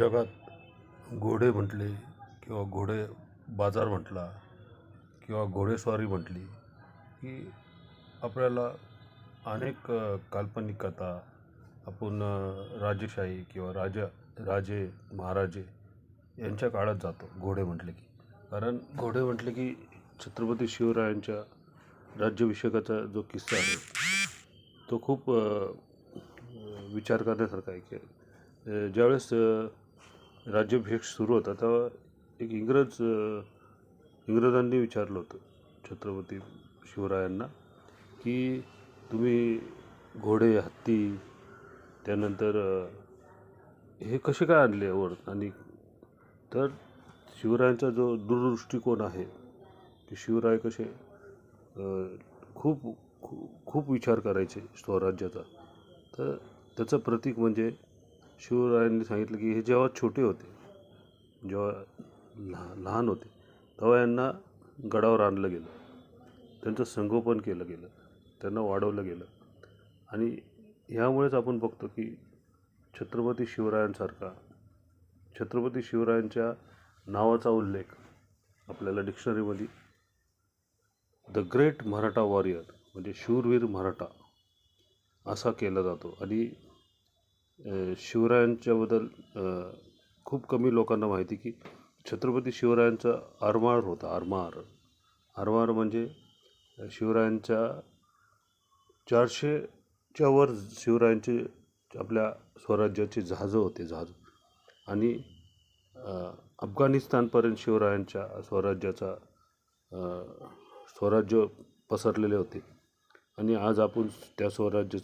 जगात घोडे म्हटले किंवा घोडे बाजार म्हटला किंवा घोडेस्वारी म्हटली की आपल्याला अनेक काल्पनिक कथा आपण अ, राजेशाही किंवा राजा राजे महाराजे यांच्या काळात जातो घोडे म्हटले की. कारण घोडे म्हटले की छत्रपती शिवरायांच्या राज्याभिषेकाचा जो किस्सा आहे तो खूप विचार करण्यासारखा आहे की ज्यावेळेस राज्याभिषेक सुरू होता तेव्हा एक इंग्रज इंग्रजांनी विचारलं होतं छत्रपती शिवरायांना की तुम्ही घोडे हत्ती त्यानंतर हे कसे काय आणले वर? आणि तर शिवरायांचा जो दूरदृष्टिकोन आहे की शिवराय कसे खूप खू- खूप विचार करायचे स्वराज्याचा तर त्याचं प्रतीक म्हणजे शिवरायांनी सांगितलं की हे जेव्हा छोटे होते जेव्हा लहा लहान होते तेव्हा यांना गडावर आणलं गेलं. त्यांचं संगोपन केलं गेलं. त्यांना वाढवलं गेलं. आणि ह्यामुळेच आपण बघतो की छत्रपती शिवरायांसारखा छत्रपती शिवरायांच्या नावाचा उल्लेख आपल्याला डिक्शनरीमध्ये द ग्रेट मराठा वॉरियर म्हणजे शूरवीर मराठा असा केला जातो. आणि शिवरायांच्याबद्दल खूप कमी लोकांना माहिती की छत्रपती शिवरायांचा आरमार होता आरमार. आरमार म्हणजे शिवरायांच्या चारशेच्या वर शिवरायांचे आपल्या स्वराज्याचे जहाजं होते जहाज. आणि अफगाणिस्तानपर्यंत शिवरायांच्या स्वराज्याचा स्वराज्य पसरलेले होते. आणि आज आपण त्या स्वराज्याचं